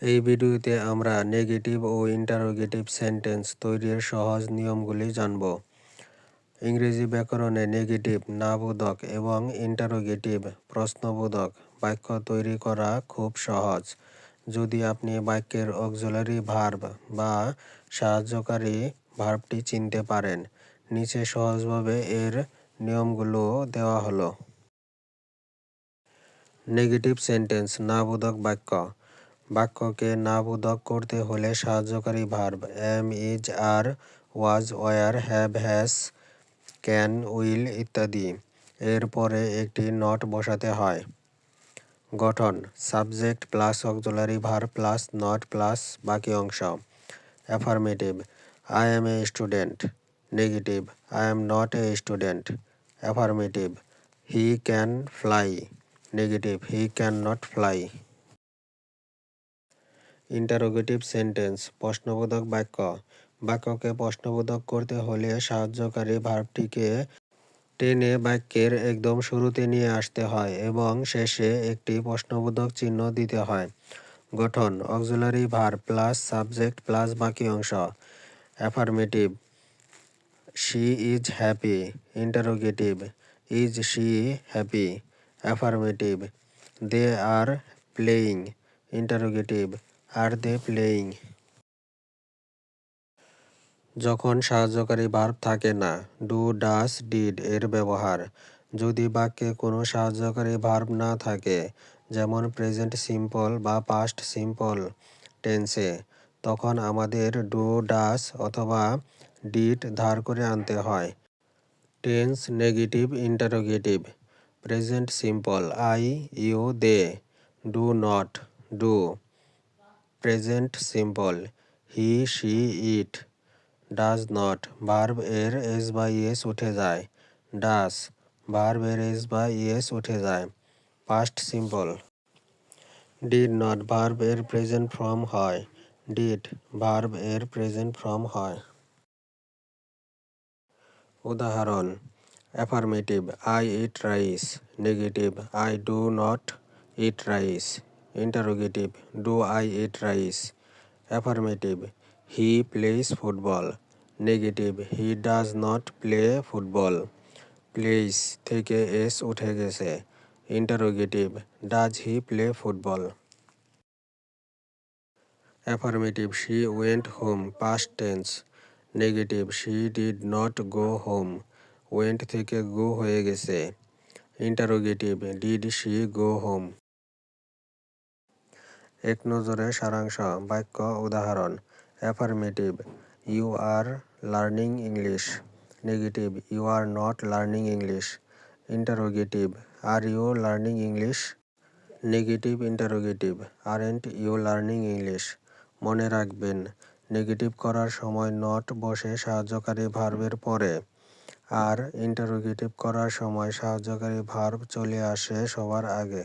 এই ভিডিওতে আমরা নেগেটিভ ও ইন্টারোগেটিভ সেন্টেন্স তৈরির সহজ নিয়মগুলি জানব। ইংরেজি ব্যাকরণে নেগেটিভ, নাবোধক এবং ইন্টারোগেটিভ প্রশ্নবোধক বাক্য তৈরি করা খুব সহজ। যদি আপনি বাক্যের অক্সিলারি ভার্ব বা সাহায্যকারী ভার্বটি চিনতে পারেন, নিচে সহজভাবে এর নিয়মগুলো দেওয়া হলো। নেগেটিভ সেন্টেন্স, নাবোধক বাক্য বাক্যকে নাবোধক করতে হলে সাহায্যকারী verb am, is, are, was, were, have has can, will ইত্যাদি। এর পরে একটি নট বসাতে হয়। গঠন, subject plus auxiliary verb plus not plus বাকি অংশ। Affirmative, I am a student. Negative, I am not a student. Affirmative, he can fly. Negative, he can not fly. Interrogative sentence, প্রশ্নবোধক বাক্য। বাক্যকে প্রশ্নবোধক করতে হলে সাহায্যকারী ভার্বটিকে টেনে বাক্যের একদম শুরুতে নিয়ে আসতে হয় এবং শেষে একটি প্রশ্নবোধক চিহ্ন দিতে হয়। গঠন, auxiliary verb plus subject plus বাকি অংশ। Affirmative, she is happy. Interrogative, is she happy. Affirmative, they are playing. Interrogative are they playing. যখন সাহায্যকারী ভার্ব থাকে না, ডু ডাস ডিড এর ব্যবহার। যদি বাক্যে কোনো সাহায্যকারী ভার্ব না থাকে, যেমন প্রেজেন্ট সিম্পল বা পাস্ট সিম্পল টেন্সে, তখন আমাদের ডু ডাস অথবা ডিড ধার করে আনতে হয়। Tense negative interrogative, present simple, I, you, they, do not, do. Present simple he she it does not verb এর এস বা ইয়েস উঠে যায়। ডাস ভার্ব এর এস বা ইয়েস উঠে যায়। Past simple did not verb এর প্রেজেন্ট ফর্ম হয়। ডিড ভার্ব এর প্রেজেন্ট ফর্ম হয়। উদাহরণ। Affirmative I eat rice negative I do not eat rice interrogative do I eat rice affirmative he plays football negative he does not play football plays থেকে S উঠে গেছে। Interrogative does he play football affirmative she went home past tense negative she did not go home went থেকে go হয়ে গেছে। Interrogative did she go home এক নজরে সারাংশ, বাক্য, উদাহরণ affirmative you are learning English negative you are not learning English interrogative are you learning English negative interrogative aren't you learning English মনে রাখবেন নেগেটিভ করার সময় নট বসে সাহায্যকারী ভার্বের পরে, আর ইন্টারোগেটিভ করার সময় সাহায্যকারী ভার্ব চলে আসে সবার আগে।